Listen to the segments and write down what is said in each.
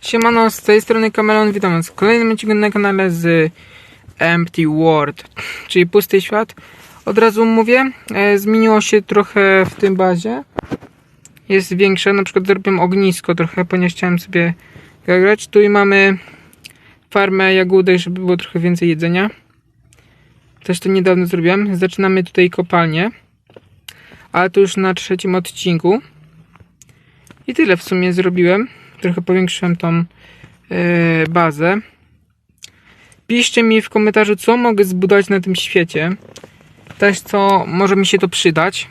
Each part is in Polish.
Siemano, z tej strony Kamelon, witam was w kolejnym odcinku na kanale z Empty World, czyli Pusty Świat. Od razu mówię, e, zmieniło się trochę w tym bazie. Jest większe, na przykład zrobiłem ognisko trochę, ponieważ chciałem sobie grać. Tu i mamy farmę jagódek, żeby było trochę więcej jedzenia. Też to niedawno zrobiłem. Zaczynamy tutaj kopalnię, ale to już na trzecim odcinku. I tyle w sumie zrobiłem. Trochę powiększyłem tą e, bazę. Piszcie mi w komentarzu, co mogę zbudować na tym świecie. Też co może mi się to przydać.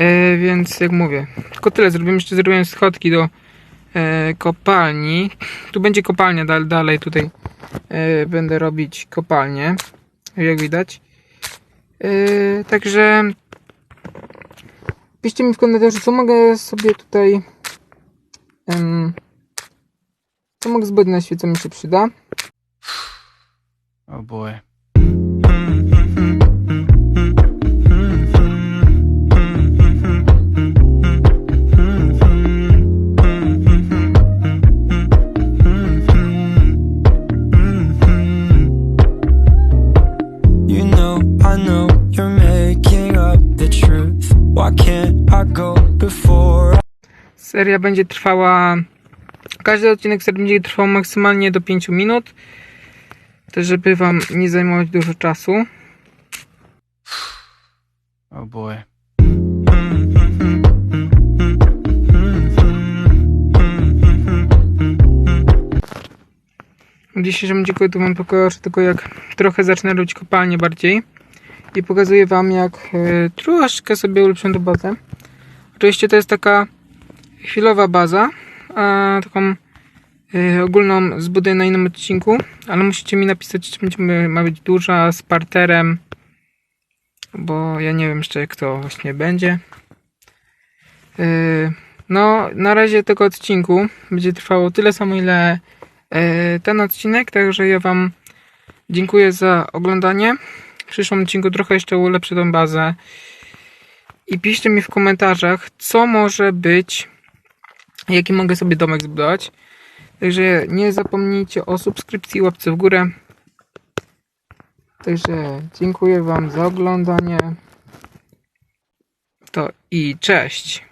E, więc jak mówię, tylko tyle zrobiłem. Jeszcze zrobiłem schodki do e, kopalni. Tu będzie kopalnia dal, dalej. Tutaj e, będę robić kopalnię. Jak widać. E, także piszcie mi w komentarzu, co mogę sobie tutaj Em, co mogę zbyt na świecie, mi się przyda? Oh boy. Seria będzie trwała. Każdy odcinek serii będzie trwał maksymalnie do 5 minut. Też, żeby Wam nie zajmować dużo czasu. Oh boy. W dzisiejszym odcinku tu Wam pokażę tylko jak trochę zacznę robić kopalnię bardziej. I pokazuję Wam jak e, troszkę sobie ulepszę tę bazę. Oczywiście to jest taka chwilowa baza. A taką e, ogólną zbuduję na innym odcinku. Ale musicie mi napisać, czy będzie, ma być duża, z parterem. Bo ja nie wiem jeszcze jak to właśnie będzie. E, no, na razie tego odcinku będzie trwało tyle samo, ile ten odcinek, także ja Wam dziękuję za oglądanie. W przyszłym odcinku trochę jeszcze ulepszę tą bazę. I piszcie mi w komentarzach, co może być, jaki mogę sobie domek zbudować. Także nie zapomnijcie o subskrypcji, łapce w górę. Także dziękuję Wam za oglądanie. To i cześć.